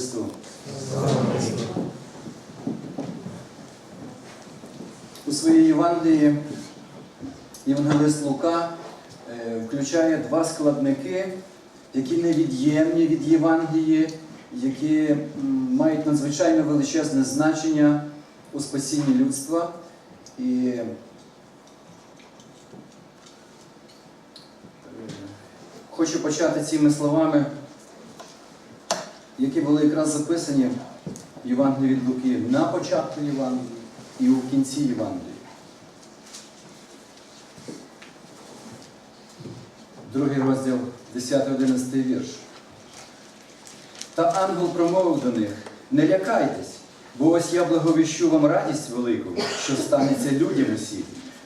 Христу! У своїй Євангелії Євангелист Лука е, включає два складники, які невід'ємні від Євангелії, які мають надзвичайно величезне значення у спасінні людства. І е, хочу почати цими словами, які були якраз записані в Євангелії від Луки на початку Євангелії і у кінці Євангелії. Другий розділ, 10-11 вірш. Та ангел промовив до них: Не лякайтесь, бо ось я благовіщу вам радість велику, що станеться людям усім.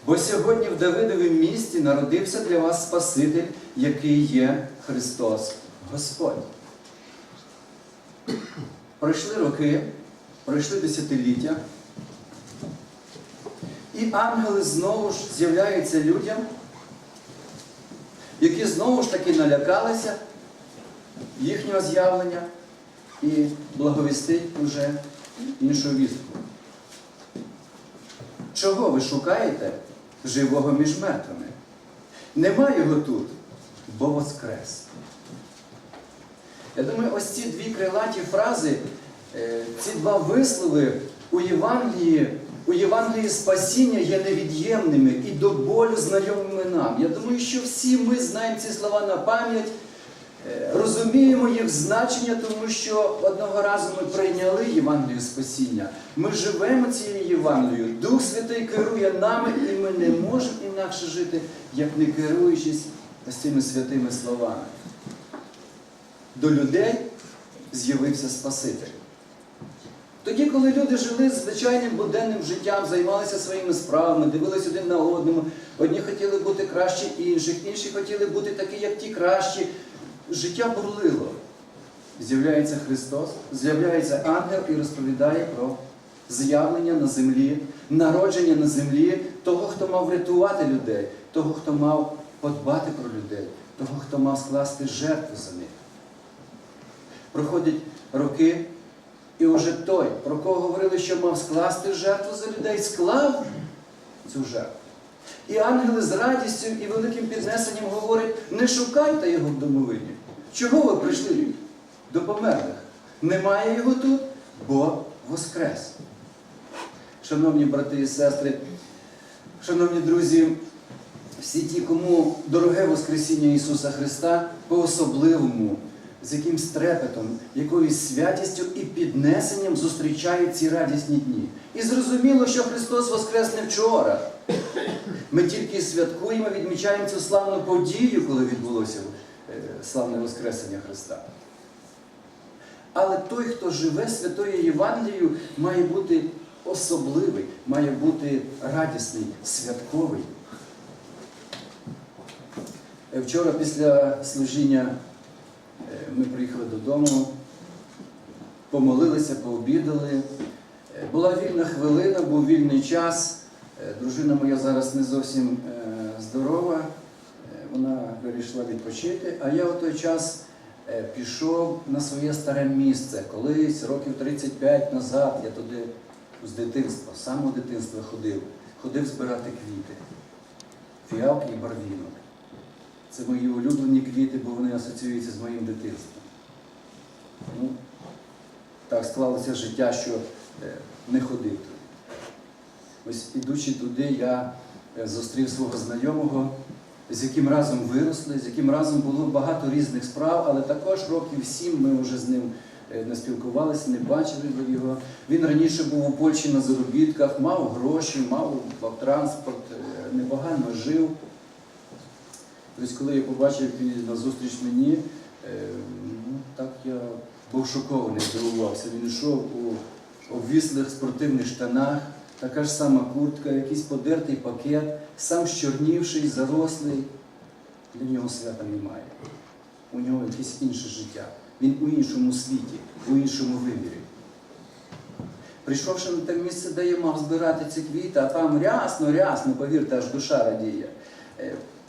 Бо сьогодні в Давидовім місті народився для вас Спаситель, який є Христос Господь. Пройшли роки, пройшли десятиліття, і ангели знову ж з'являються людям, які знову ж таки налякалися їхнього з'явлення і благовістить уже іншу вістку. Чого ви шукаєте живого між мертвими? Нема його тут, бо воскрес. Я думаю, ось ці дві крилаті фрази, е, ці два вислови у Євангелії, у Євангелії спасіння є невід'ємними і до болю знайомими нам. Я думаю, що всі ми знаємо ці слова на пам'ять, е, розуміємо їх значення, тому що одного разу ми прийняли Євангелію спасіння. Ми живемо цією Євангелією. Дух Святий керує нами, і ми не можемо інакше жити, як не керуючись цими святими словами до людей з'явився Спаситель. Тоді, коли люди жили звичайним буденним життям, займалися своїми справами, дивились один на одному, одні хотіли бути краще інших, інші хотіли бути такі, як ті кращі. Життя бурлило. З'являється Христос, з'являється ангел і розповідає про з'явлення на землі, народження на землі того, хто мав врятувати людей, того, хто мав подбати про людей, того, хто мав скласти жертву за них. Проходять роки, і уже той, про кого говорили, що мав скласти жертву за людей, склав цю жертву. І ангели з радістю і великим піднесенням говорять, не шукайте його в домовині. Чого ви прийшли до померлих? Немає його тут, бо воскрес. Шановні брати і сестри, шановні друзі, всі ті, кому дороге Воскресіння Ісуса Христа, по-особливому, з якимсь трепетом, якоюсь святістю і піднесенням зустрічають ці радісні дні. І зрозуміло, що Христос Воскрес не вчора. Ми тільки святкуємо, відмічаємо цю славну подію, коли відбулося е, славне Воскресення Христа. Але той, хто живе святою Євангелією, має бути особливий, має бути радісний, святковий. Е, Вчора після служіння ми приїхали додому, помолилися, пообідали. Е, Була вільна хвилина, був вільний час. Е, Дружина моя зараз не зовсім е, здорова, Е, вона вирішила відпочити, а я у той час е, пішов на своє старе місце. Колись, років 35 назад, я туди з дитинства, з самого дитинства ходив, ходив збирати квіти, фіалки і барвінок. Це мої улюблені квіти, бо вони асоціюються з моїм дитинством. Ну, так склалося життя, що е, не ходив туди. Ось ідучи туди, я е, зустрів свого знайомого, з яким разом виросли, з яким разом було багато різних справ, але також років сім ми вже з ним е, не спілкувалися, не бачили його. Він раніше був у Польщі на заробітках, мав гроші, мав транспорт, непогано жив. Ось коли я побачив на зустріч мені, е, ну, так я був шокований, здивувався. Він йшов у обвіслих спортивних штанах, така ж сама куртка, якийсь подертий пакет, сам щорнівший, зарослий. Для нього свята немає. У нього якесь інше життя. Він у іншому світі, у іншому вимірі. Прийшовши на те місце, де я мав збирати ці квіти, а там рясно, рясно, повірте, аж душа радіє.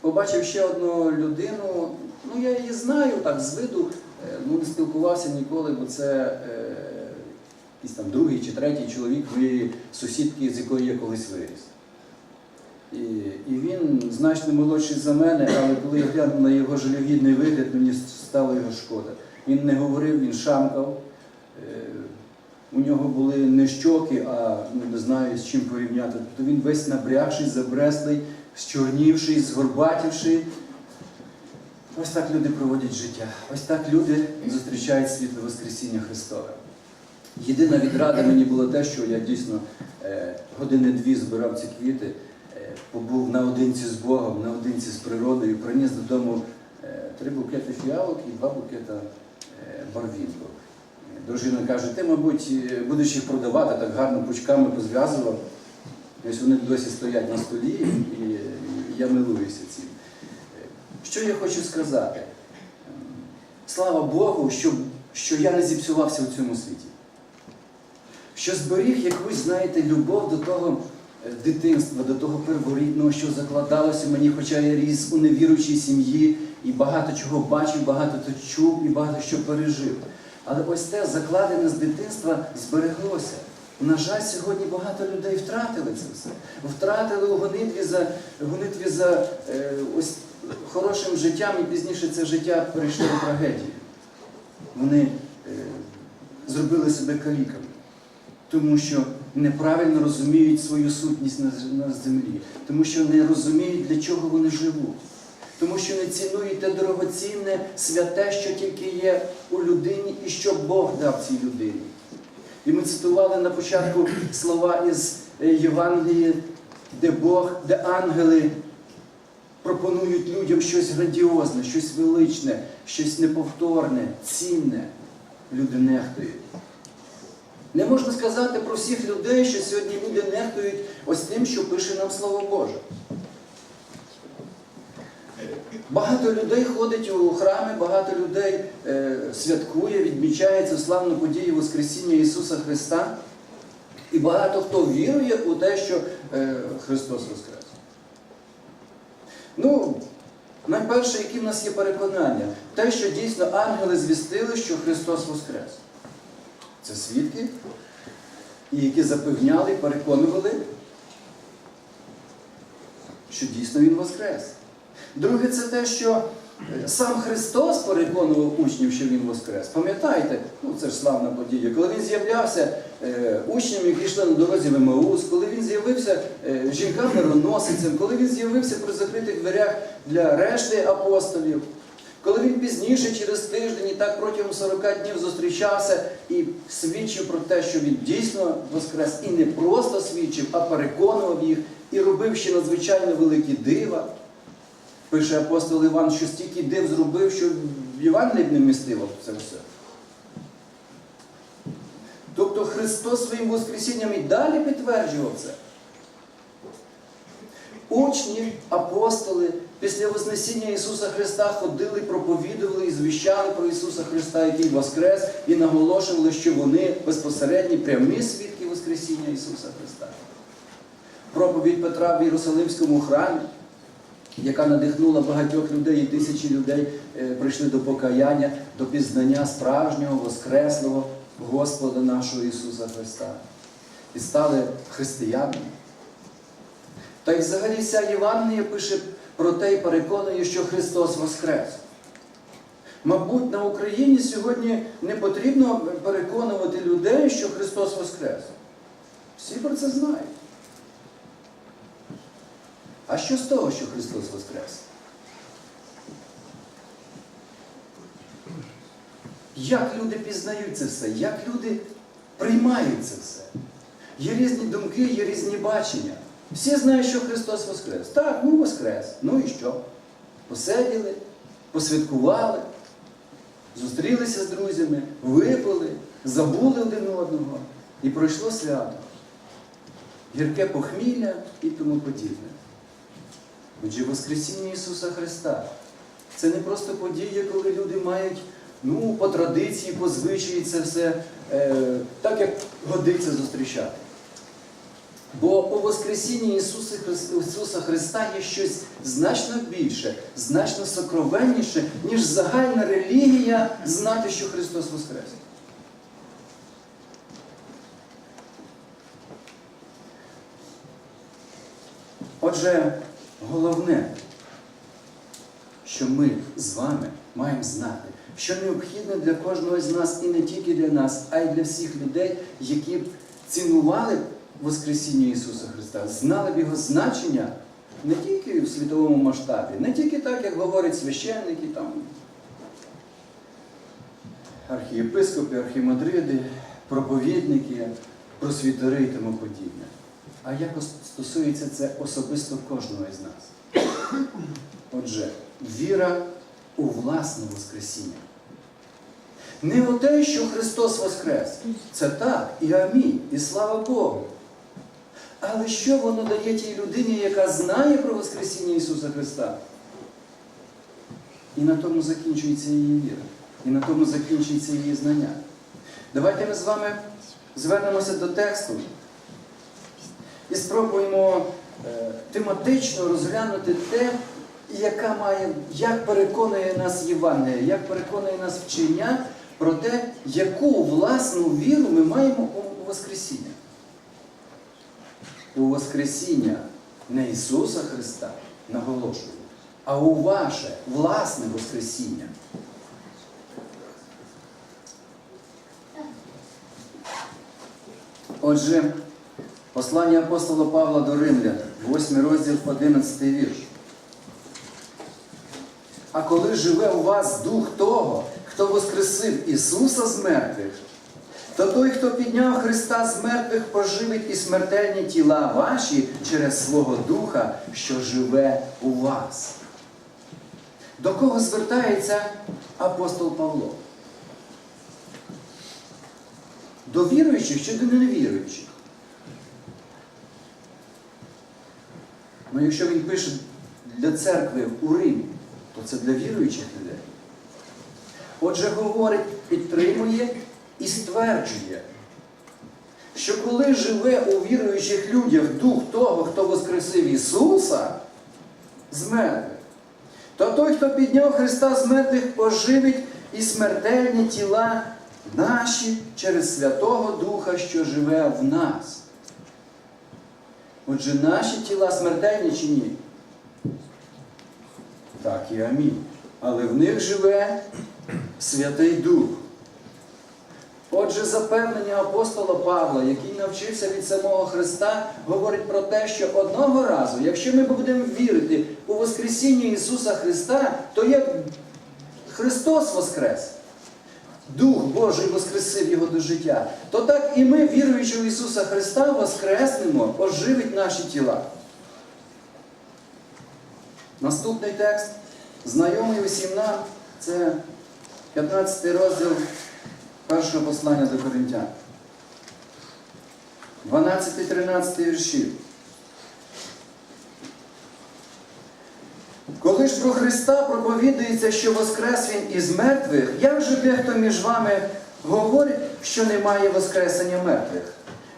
Побачив ще одну людину, ну я її знаю так з виду, е, ну, не спілкувався ніколи, бо це е, якийсь там другий чи третій чоловік моєї сусідки, з якої я колись виріс. І, і він значно молодший за мене, але коли я глянув на його жалюгідний вигляд, мені стало його шкода. Він не говорив, він шамкав. Е, У нього були не щоки, а ну, не знаю з чим порівняти. Тобто він весь набрякший, забреслий, зчорнівший, згорбатівший. Ось так люди проводять життя. Ось так люди зустрічають світло Воскресіння Христове. Єдина відрада мені було те, що я дійсно е, години-дві збирав ці квіти, е, побув наодинці з Богом, наодинці з природою, приніс додому е, три букети фіалок і два букета барвінку. Дружина каже, ти, мабуть, будеш їх продавати, так гарно пучками позв'язував. Ось вони досі стоять на столі, і, я милуюся цим. Що я хочу сказати? Слава Богу, що, що я не зіпсувався у цьому світі. Що зберіг якусь, знаєте, любов до того е, дитинства, до того перворідного, що закладалося мені, хоча я ріс у невіруючій сім'ї і багато чого бачив, багато то чув і багато що пережив. Але ось те закладене з дитинства збереглося. На жаль, сьогодні багато людей втратили це все. Втратили у гонитві за, гонитві за е, ось хорошим життям, і пізніше це життя перейшло в трагедію. Вони е, зробили себе каліками, тому що неправильно розуміють свою сутність на, на землі, тому що не розуміють, для чого вони живуть. Тому що не цінують те дорогоцінне, святе, що тільки є у людині і що Бог дав цій людині. І ми цитували на початку слова із е, Євангелії, де Бог, де ангели пропонують людям щось грандіозне, щось величне, щось неповторне, цінне. Люди нехтують. Не можна сказати про всіх людей, що сьогодні люди нехтують ось тим, що пише нам Слово Боже. Багато людей ходить у храми, багато людей е, святкує, відмічає цю славну подію Воскресіння Ісуса Христа. І багато хто вірує у те, що е, Христос Воскрес. Ну, найперше, які в нас є переконання, те, що дійсно ангели звістили, що Христос Воскрес. Це свідки, які запевняли, переконували, що дійсно Він Воскрес. Друге, це те, що е, сам Христос переконував учнів, що Він Воскрес. Пам'ятаєте, ну це ж славна подія, коли він з'являвся е, учням, які йшли на дорозі в Емаус, коли він з'явився е, жінкам-мироносицям, коли він з'явився при закритих дверях для решти апостолів, коли він пізніше, через тиждень, і так протягом 40 днів зустрічався і свідчив про те, що він дійсно воскрес, і не просто свідчив, а переконував їх і робив ще надзвичайно великі дива. Пише апостол Іван, що стільки див зробив, що б не вмістило це все. Тобто Христос своїм Воскресінням і далі підтверджував це. Учні, апостоли після Вознесіння Ісуса Христа ходили, проповідували і звіщали про Ісуса Христа, який воскрес, і наголошували, що вони безпосередні прямі свідки Воскресіння Ісуса Христа. Проповідь Петра в Єрусалимському храмі, яка надихнула багатьох людей, і тисячі людей е, прийшли до покаяння, до пізнання справжнього, воскреслого Господа нашого Ісуса Христа. І стали християнами. Та й взагалі вся Євангелія пише про те і переконує, що Христос Воскрес. Мабуть, на Україні сьогодні не потрібно переконувати людей, що Христос Воскрес. Всі про це знають. А що з того, що Христос Воскрес? Як люди пізнають це все? Як люди приймають це все? Є різні думки, є різні бачення. Всі знають, що Христос Воскрес. Так, ну Воскрес. Ну і що? Посиділи, посвяткували, зустрілися з друзями, випили, забули один одного. І пройшло свято. Гірке похмілля і тому подібне. Отже, Воскресіння Ісуса Христа. Це не просто подія, коли люди мають ну, по традиції, по звичаї це все е, так, як годиться зустрічати. Бо у Воскресінні Ісуса, Христа, Ісуса Христа є щось значно більше, значно сокровенніше, ніж загальна релігія знати, що Христос Воскрес. Отже, головне, що ми з вами маємо знати, що необхідно для кожного з нас і не тільки для нас, а й для всіх людей, які б цінували Воскресіння Ісуса Христа, знали б його значення не тільки в світовому масштабі, не тільки так, як говорять священники, там, архієпископи, архімандриди, проповідники, просвітери і тому подібне. А як стосується це особисто кожного із нас? Отже, віра у власне Воскресіння. Не у те, що Христос Воскрес. Це так, і амінь, і слава Богу. Але що воно дає тій людині, яка знає про Воскресіння Ісуса Христа? І на тому закінчується її віра. І на тому закінчується її знання. Давайте ми з вами звернемося до тексту і спробуємо е, тематично розглянути те, яка має, як переконує нас Євангелія, як переконує нас вчення про те, яку власну віру ми маємо у Воскресіння. У Воскресіння не Ісуса Христа, наголошую, а у ваше власне Воскресіння. Отже, послання апостола Павла до Римлян, 8 розділ, 11 вірш. А коли живе у вас дух того, хто воскресив Ісуса з мертвих, то той, хто підняв Христа з мертвих, поживить і смертельні тіла ваші через свого Духа, що живе у вас. До кого звертається апостол Павло? До віруючих чи до невіруючих? Ну, якщо він пише для церкви у Римі, то це для віруючих людей. Отже, говорить, підтримує і стверджує, що коли живе у віруючих людях дух того, хто воскресив Ісуса з мертвих, то той, хто підняв Христа з мертвих, поживить і смертельні тіла наші через Святого Духа, що живе в нас. Отже, наші тіла смертельні чи ні? Так і амінь. Але в них живе Святий Дух. Отже, запевнення апостола Павла, який навчився від самого Христа, говорить про те, що одного разу, якщо ми будемо вірити у Воскресіння Ісуса Христа, то як Христос Воскрес, Дух Божий воскресив Його до життя, то так і ми, віруючи в Ісуса Христа, воскреснемо, оживить наші тіла. Наступний текст, знайомий усім нам, це 15 розділ першого послання до Коринтян. 12-13 вірші. Коли ж про Христа проповідується, що воскрес Він із мертвих, як же дехто між вами говорить, що немає воскресення мертвих?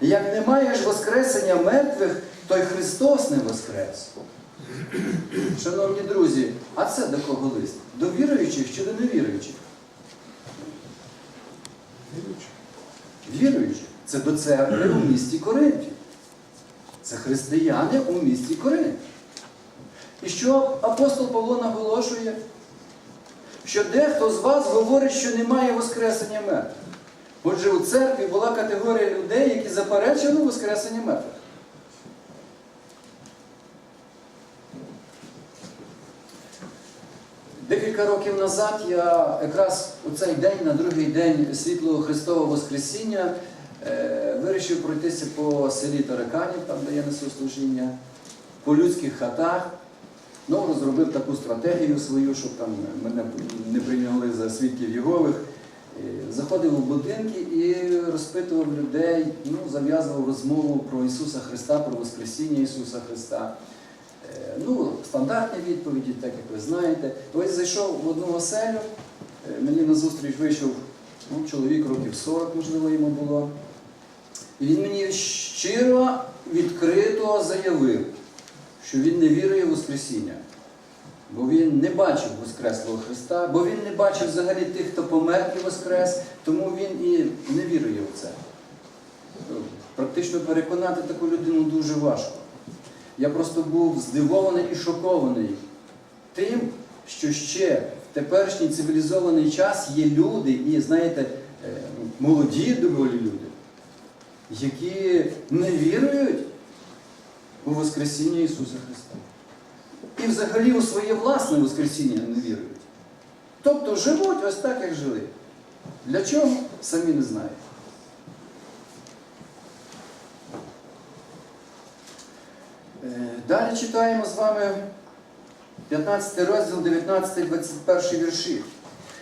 Як немає ж воскресення мертвих, то й Христос не воскрес. Шановні друзі, а це до кого лист? До віруючих чи до невіруючих? Віруючих. Це до церкви у місті Коринфі. Це християни у місті Коринф. І що апостол Павло наголошує? Що дехто з вас говорить, що немає Воскресення мертвих. Отже, у церкві була категорія людей, які заперечили Воскресення мертвих. Декілька років назад я якраз у цей день, на другий день світлого Христового Воскресіння, е, вирішив пройтися по селі Тараканів, там де я несу служіння, по людських хатах. Ну, розробив таку стратегію свою, щоб там мене не прийняли за свідків Єгових. Е, Заходив у будинки і розпитував людей, ну, зав'язував розмову про Ісуса Христа, про Воскресіння Ісуса Христа. Е, Ну, стандартні відповіді, так як ви знаєте. Ось зайшов в одну оселю, е, мені на зустріч вийшов ну, чоловік років 40, можливо, йому було. І він мені щиро, відкрито заявив, що він не вірує в Воскресіння. Бо він не бачив Воскреслого Христа, бо він не бачив взагалі тих, хто помер і воскрес, тому він і не вірує в це. Практично переконати таку людину дуже важко. Я просто був здивований і шокований тим, що ще в теперішній цивілізований час є люди, і, знаєте, е, молоді доволі люди, які не вірують у Воскресіння Ісуса Христа. І взагалі у своє власне Воскресіння не вірують. Тобто живуть ось так, як жили. Для чого? Самі не знають. Е, Далі читаємо з вами 15 розділ, 19-21 вірші.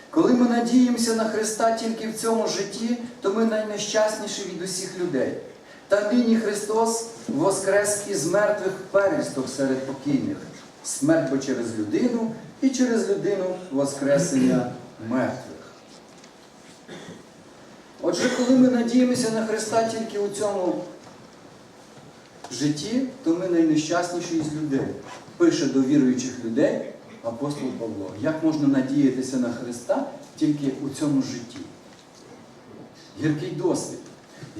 Коли ми надіємося на Христа тільки в цьому житті, то ми найнещасніші від усіх людей. Та нині Христос воскрес із мертвих пересток серед покійних. Смерть бо через людину і через людину воскресення мертвих. Отже, коли ми надіємося на Христа тільки у цьому житті, то ми найнещасніші із людей. Пише до віруючих людей апостол Павло. Як можна надіятися на Христа тільки у цьому житті? Гіркий досвід.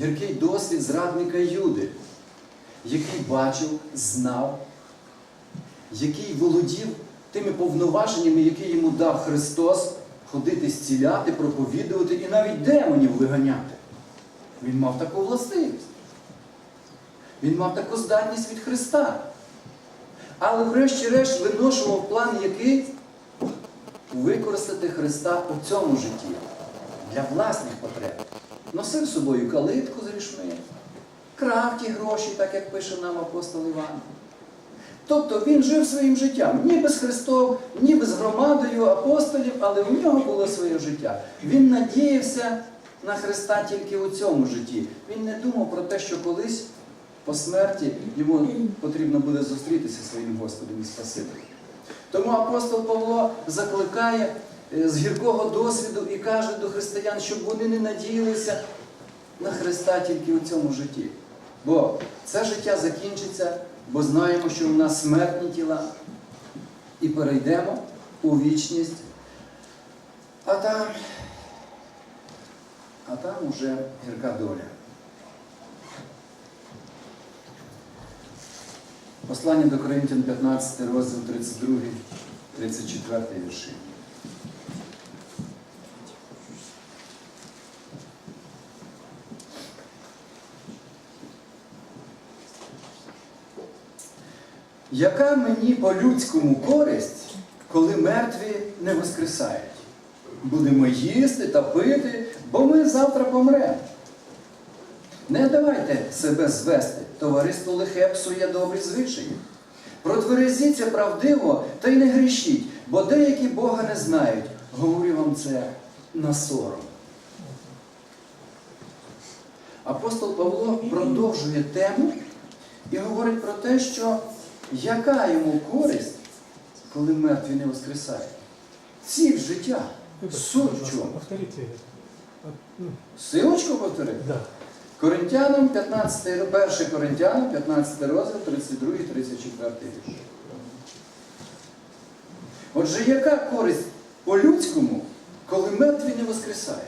Гіркий досвід зрадника Юди, який бачив, знав, який володів тими повноваженнями, які йому дав Христос, ходити зціляти, проповідувати і навіть демонів виганяти. Він мав таку властивість. Він мав таку здатність від Христа. Але врешті-решт виношував план, який використати Христа у цьому житті для власних потреб. Носив з собою калитку з грішми, крав ті гроші, так як пише нам апостол Іван. Тобто він жив своїм життям, ніби з Христом, ніби з громадою апостолів, але у нього було своє життя. Він надіявся на Христа тільки у цьому житті. Він не думав про те, що колись по смерті йому потрібно буде зустрітися зі своїм Господом і Спасителем. Тому апостол Павло закликає з гіркого досвіду і каже до християн, щоб вони не надіялися на Христа тільки у цьому житті. Бо це життя закінчиться, бо знаємо, що в нас смертні тіла, і перейдемо у вічність. А там, а там уже гірка доля. Послання до Коринтян 15 розділ 32, 34 вірші. Яка мені по-людському користь, коли мертві не воскресають? Будемо їсти та пити, бо ми завтра помремо. Не давайте себе звести, товариство лихе псує добрі звичаї. Протверезіться правдиво та й не грішіть, бо деякі Бога не знають. Говорю вам це на сором. Апостол Павло продовжує тему і говорить про те, що яка йому користь, коли мертві не воскресають? Ціль життя. Суть чому? А, ну, Силочку повторити? Да. Коринтянам 15, 1 Коринтянам 15 розділ, 32 34 вірш. Отже, яка користь по-людському, коли мертві не воскресають?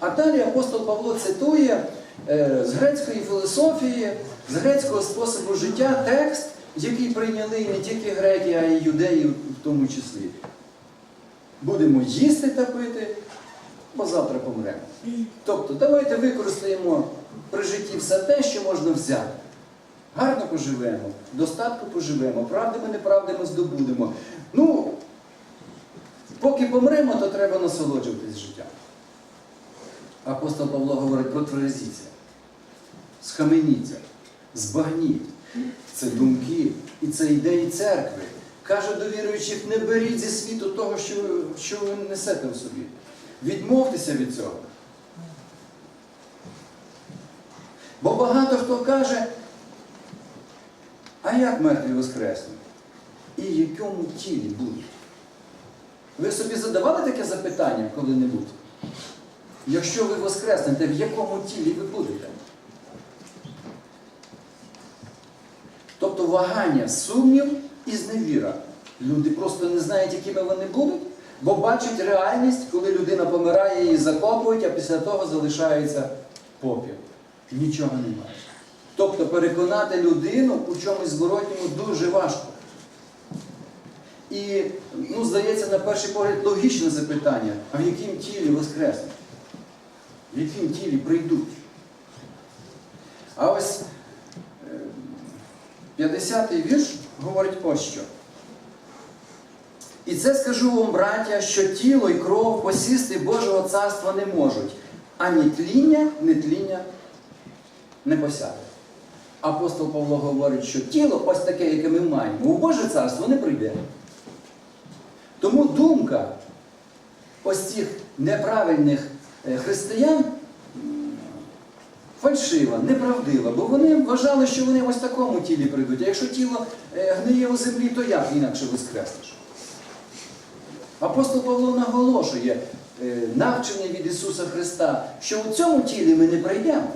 А далі апостол Павло цитує е, з грецької філософії, з грецького способу життя текст, який прийняли не тільки греки, а й юдеї в тому числі. Будемо їсти та пити, бо завтра помремо. Тобто, давайте використаємо при житті все те, що можна взяти. Гарно поживемо, достатку поживемо, правдами, неправдами здобудемо. Ну, поки помремо, то треба насолоджуватись життям. Апостол Павло говорить про тверезіться, схаменіться, збагніть. Це думки і це ідеї церкви. Каже до віруючих, не беріть зі світу того, що що ви несете в собі. Відмовтеся від цього. Бо багато хто каже, а як мертві воскреснуть? І в якому тілі будуть? Ви собі задавали таке запитання коли-небудь? Якщо ви воскреснете, в якому тілі ви будете? Вагання, сумнів і зневіра. Люди просто не знають, якими вони будуть, бо бачать реальність, коли людина помирає, її закопують, а після того залишається попіл. Нічого немає. Тобто переконати людину у чомусь зворотньому дуже важко. І, ну, здається, на перший погляд логічне запитання, а в яким тілі воскреснуть? В яким тілі прийдуть? А ось 50-й вірш говорить ось що. І це скажу вам, браття, що тіло і кров посісти Божого царства не можуть, ані тління, ні тління не посяде. Апостол Павло говорить, що тіло, ось таке, яке ми маємо, у Боже царство не прийде. Тому думка ось цих неправильних е, християн фальшива, неправдива, бо вони вважали, що вони ось в такому тілі прийдуть. А якщо тіло е, гниє у землі, то як інакше воскреснеш? Апостол Павло наголошує е, навчення від Ісуса Христа, що у цьому тілі ми не прийдемо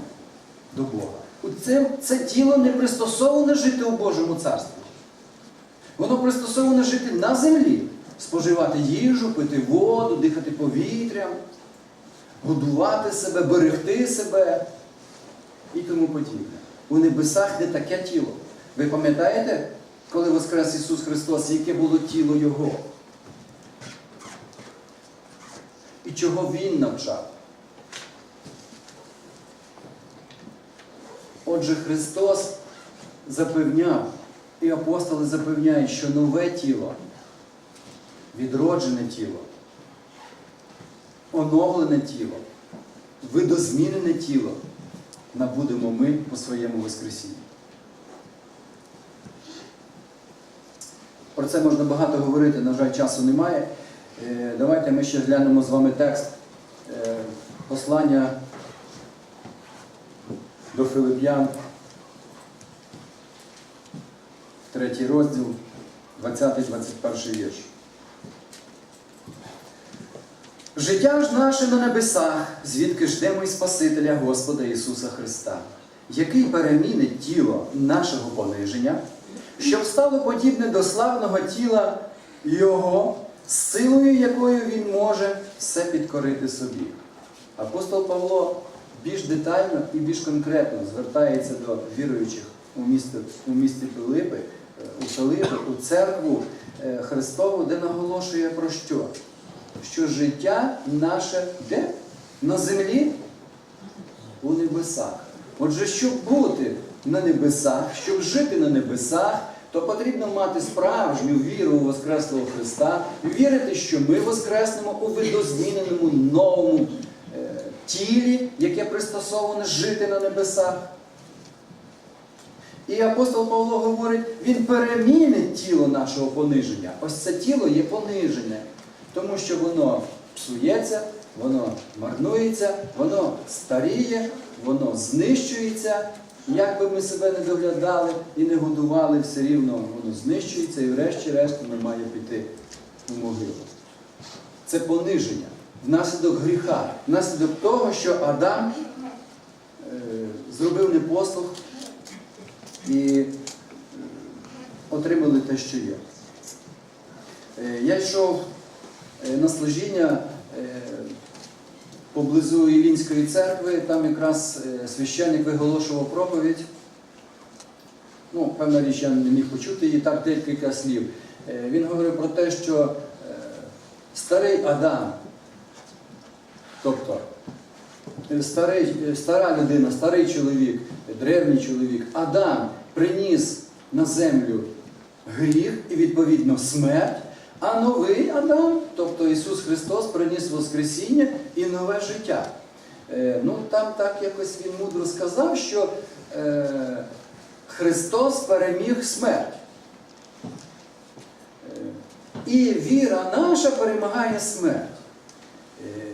до Бога. Це, це тіло не пристосоване жити у Божому царстві. Воно пристосоване жити на землі, споживати їжу, пити воду, дихати повітрям, годувати себе, берегти себе і тому подібне. У небесах не таке тіло. Ви пам'ятаєте, коли Воскрес Ісус Христос, яке було тіло Його? І чого Він навчав? Отже, Христос запевняв, і апостоли запевняють, що нове тіло, відроджене тіло, оновлене тіло, видозмінене тіло набудемо ми по своєму Воскресінні. Про це можна багато говорити, на жаль, часу немає. Е, Давайте ми ще глянемо з вами текст е, послання до Филип'ян, третій розділ, 20-21 вірш. Життя ж наше на небесах, звідки ждемо і Спасителя Господа Ісуса Христа, який перемінить тіло нашого пониження, щоб стало подібне до славного тіла Його, силою якою Він може все підкорити собі. Апостол Павло більш детально і більш конкретно звертається до віруючих у місті, у місті Пилипи, е, у Филипи, у церкву е, Христову, де наголошує про що? Що життя наше де? На землі? У небесах. Отже, щоб бути на небесах, щоб жити на небесах, то потрібно мати справжню віру у Воскреслого Христа, вірити, що ми воскреснемо у видозміненому новому е, тілі, яке пристосоване жити на небесах. І апостол Павло говорить, він перемінить тіло нашого пониження. Ось це тіло є понижене, тому що воно псується, воно марнується, воно старіє, воно знищується. Як би ми себе не доглядали і не годували, все рівно воно знищується і врешті-решт воно має піти у могилу. Це пониження внаслідок гріха, внаслідок того, що Адам е, зробив непослух і е, отримали те, що є. Е, я йшов на служіння е, поблизу Ілінської церкви, там якраз е, священник виголошував проповідь. Ну, певна річ, я не міг почути її, так декілька слів. Е, Він говорив про те, що е, старий Адам, тобто е, старий, е, стара людина, старий чоловік, древній чоловік, Адам приніс на землю гріх і відповідно смерть, а новий Адам, тобто Ісус Христос, приніс Воскресіння і нове життя. Е, ну, там так якось він мудро сказав, що е, Христос переміг смерть. Е, І віра наша перемагає смерть. Е,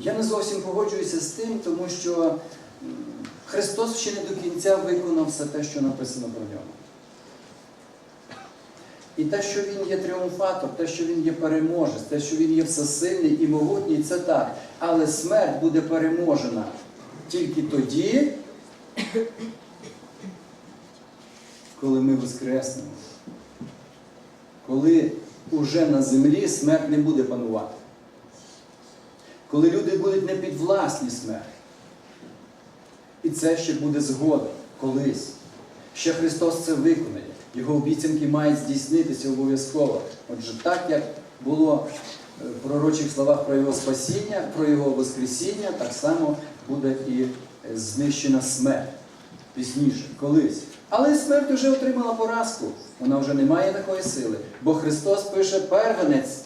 Я не зовсім погоджуюся з тим, тому що Христос ще не до кінця виконав все те, що написано про нього. І те, що Він є тріумфатор, те, що Він є переможець, те, що Він є всесильний і могутній, це так. Але смерть буде переможена тільки тоді, коли ми воскреснемо. Коли уже на землі смерть не буде панувати. Коли люди будуть не підвласні смерті. І це ще буде згодом, колись. Ще Христос це виконає. Його обіцянки мають здійснитися обов'язково. Отже, так як було е, в пророчих словах про Його спасіння, про Його Воскресіння, так само буде і е, знищена смерть пізніше, колись. Але смерть вже отримала поразку. Вона вже не має такої сили. Бо Христос пише первенець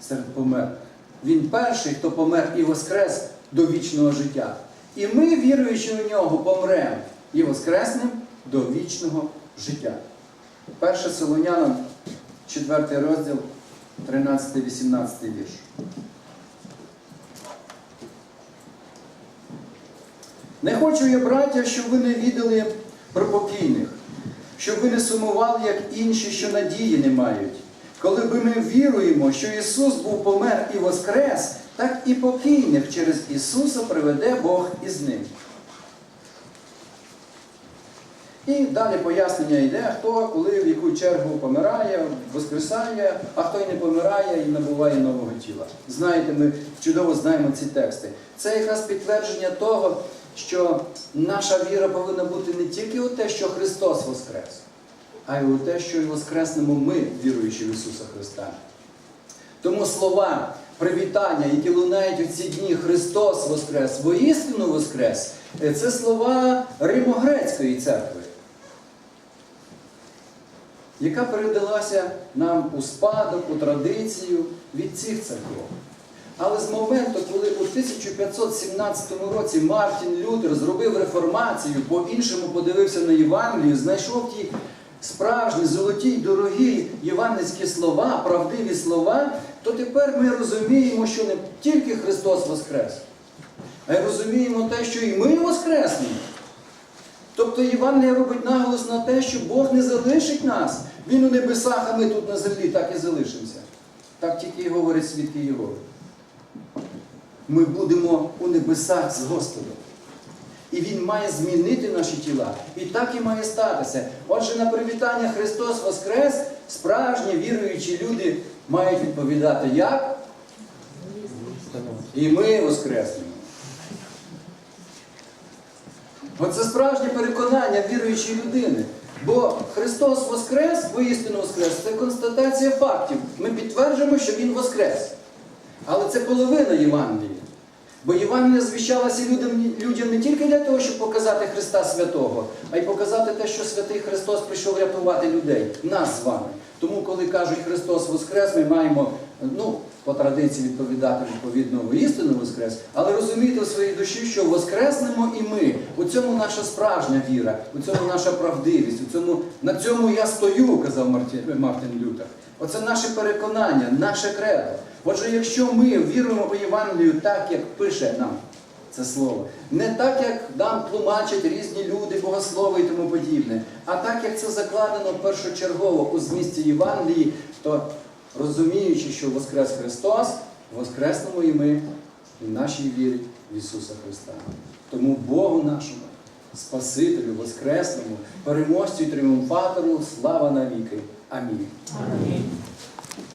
серед померлих. Він перший, хто помер і воскрес до вічного життя. І ми, віруючи у нього, помремо і воскреснемо до вічного життя. Перше Солонянам, 4 розділ, 13-18 вірш. Не хочу я, браття, щоб ви не відали про покійних, щоб ви не сумували, як інші, що надії не мають. Коли би ми віруємо, що Ісус був помер і воскрес, так і покійних через Ісуса приведе Бог із ним. І далі пояснення йде, хто коли в яку чергу помирає, воскресає, а хто й не помирає і набуває нового тіла. Знаєте, ми чудово знаємо ці тексти. Це якраз підтвердження того, що наша віра повинна бути не тільки у те, що Христос воскрес, а й у те, що і воскреснемо ми, віруючи в Ісуса Христа. Тому слова привітання, які лунають у ці дні Христос Воскрес, воістину Воскрес, е, це слова Римогрецької церкви, яка передалася нам у спадок, у традицію від цих церков. Але з моменту, коли у 1517 році Мартін Лютер зробив реформацію, по-іншому подивився на Євангелію, знайшов ті справжні, золоті, дорогі євангельські слова, правдиві слова, то тепер ми розуміємо, що не тільки Христос Воскрес, а й розуміємо те, що і ми Воскреснемо. Тобто Євангелія робить наголос на те, що Бог не залишить нас. Він у небесах, а ми тут на землі так і залишимося. Так тільки і говорять свідки Єгови. Ми будемо у небесах з Господом. І Він має змінити наші тіла. І так і має статися. Отже, на привітання Христос Воскрес, справжні віруючі люди мають відповідати як? І ми воскреснемо. Оце справжнє переконання віруючої людини. Бо Христос Воскрес, воістину Воскрес, це констатація фактів. Ми підтверджуємо, що Він Воскрес. Але це половина Євангелія. Бо Євангелія звіщалася людям, людям не тільки для того, щоб показати Христа Святого, а й показати те, що святий Христос прийшов рятувати людей, нас з вами. Тому, коли кажуть Христос Воскрес, ми маємо ну, по традиції відповідати відповідно істину Воскрес, але розуміти у своїй душі, що Воскреснемо і ми. У цьому наша справжня віра, у цьому наша правдивість, у цьому, на цьому я стою, казав Мартин Лютер. Оце наше переконання, наше кредо. Отже, якщо ми віруємо у Євангелію так, як пише нам це слово, не так, як нам тлумачать різні люди, богослови і тому подібне, а так, як це закладено першочергово у змісті Євангелії, то розуміючи, що Воскрес Христос, воскреснемо і ми в нашій вірі в Ісуса Христа. Тому Богу нашому, Спасителю, Воскресному, переможцю і тріумфатору, слава навіки. Амінь. Амінь.